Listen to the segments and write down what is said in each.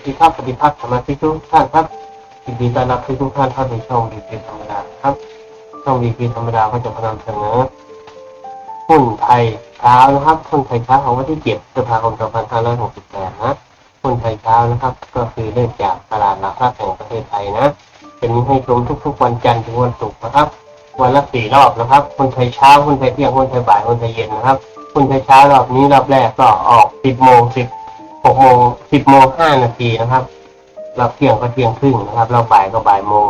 สวัสดีครับสวัสดีครับสมาชิกทุกท่านครับยินดีต้อนรับทุกทุกท่านเข้าสู่ช่องวีพีธรรมดาครับ ช่องวีพีธรรมดาก็จะมานำเสนอหุ้นไทยเช้านะครับหุ้นไทยเช้าของวันที่7พฤษภาคม2568นะหุ้นไทยเช้านะครับ ก็คือเริ่มจากตลาดหลักทรัพย์แห่งประเทศไทยนะจะมีให้ชมทุกๆวันจันทร์ถึงวันศุกร์นะครับ วันละสี่รอบนะครับหุ้นไทยเช้าหุ้นไทยเที่ยงหุ้นไทยบ่ายหุ้นไทยเย็นนะครับหุ้นไทยเช้ารอบนี้รอบแรกก็ออก 10โมง10 6โมง10โมง5นาทีนะครับ เรอบเที่ยงก็เที่ยงครึ่งนะครับ เรอบบ่ายก็บ่ายโมง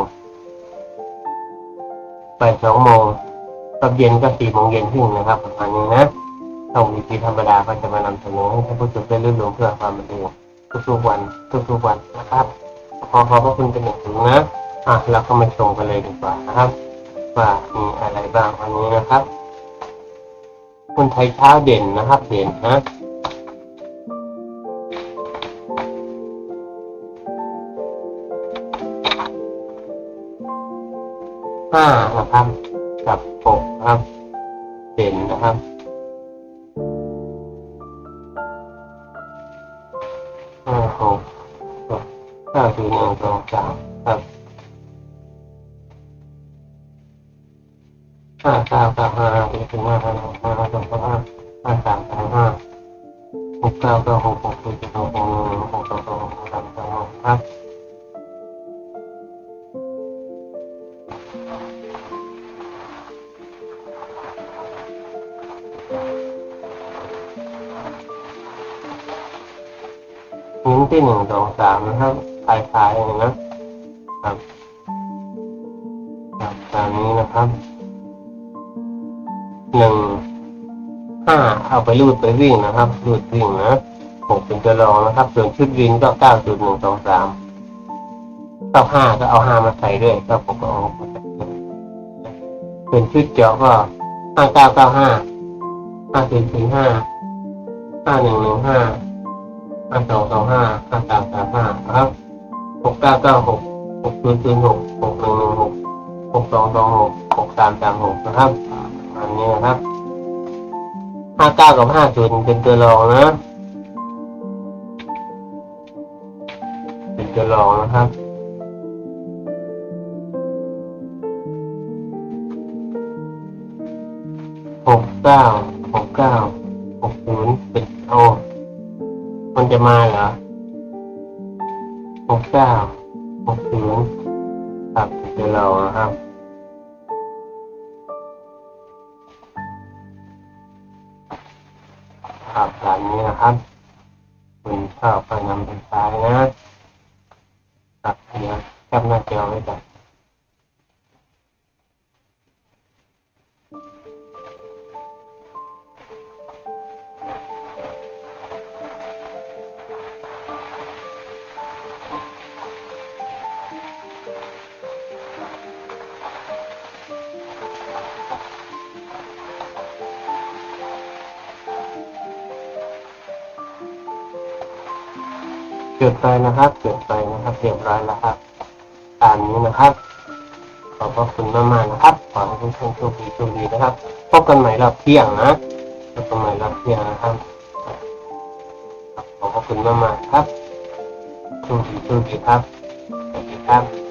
บ่ายสองโมงรอบเย็นก็สี่โมงเย็นครึ่งนะครับประมาณนี้นะช่องวีพีธรรมดาก็จะมานำเสนอให้ท่านผู้ชมได้รื่นรมเพื่อความบันเทิงทุกๆวันทุกๆวันนะครับ ขอขอบพระคุณเป็นอย่างสูงนะอะเราก็มาชมกันเลยดีกว่านะครับ ว่ามีอะไรบ้างวันนี้นะครับคนไทยเช้าเด่นนะครับ เด่นนะ ห้านะครับ กับหกนะครับเด่นนะครับ ห้าหกเก้าสี่หนึ่งสองสามครับห้าเก้าเก้าห้าหกห้าห้าหกห้าสองห้าห้าสามสามห้าหกเก้าเก้าหกหกสี่หกหกหนึ่งหก ที่หนึ่งสองสามนะครับคลายๆเลยนะครับครับตามนี้นะครับหนึ่งห้าเอาไปรูดไปวิ่งนะครับรูดวิ่งนะหกเป็นตัวรองนะครับ ส่วนชุดวิ่งก็เก้าจุดหนึ่งสองสามเก้าห้าก็เอาห้ามาใส่ด้วยก็ผมก็เอามาใส่ด้วยส่วนชุดเจาะก็ห้าเก้าเก้าห้าห้าสี่สี่ห้าห้าหนึ่งหนึ่งห้า ห้าสองสองห้าห้าสามสามห้านะครับหกเก้าเก้าหกหกศูนย์ศูนย์หกหกหนึ่งหนึ่งหกหกสองสองหกหกสามสามหกนะครับอันนี้นะครับห้าเก้ากับห้าศูนย์เป็นตัวรองนะเป็นตัวรองนะครับหกเก้าหกเก้า จะมาเหรอหกเก้าหกศูนย์ครับเป็นตัวรองนะครับครับตามนี้นะครับคุณชอบก็นำไปใช้นะครับเดี๋ยวแคปหน้าจอไว้ก่อน เกิดไปนะครับเกิดไปนะครับเรียบร้อยแล้วครับ ตามนี้นะครับขอบพระคุณมากๆนะครับขอให้ทุกท่านโชคดีโชคดีนะครับพบกันใหม่รอบเที่ยงนะพบกันใหม่รอบเที่ยงนะครับขอบพระคุณมากๆครับโชคดีโชคดีครับสวัสดีครับ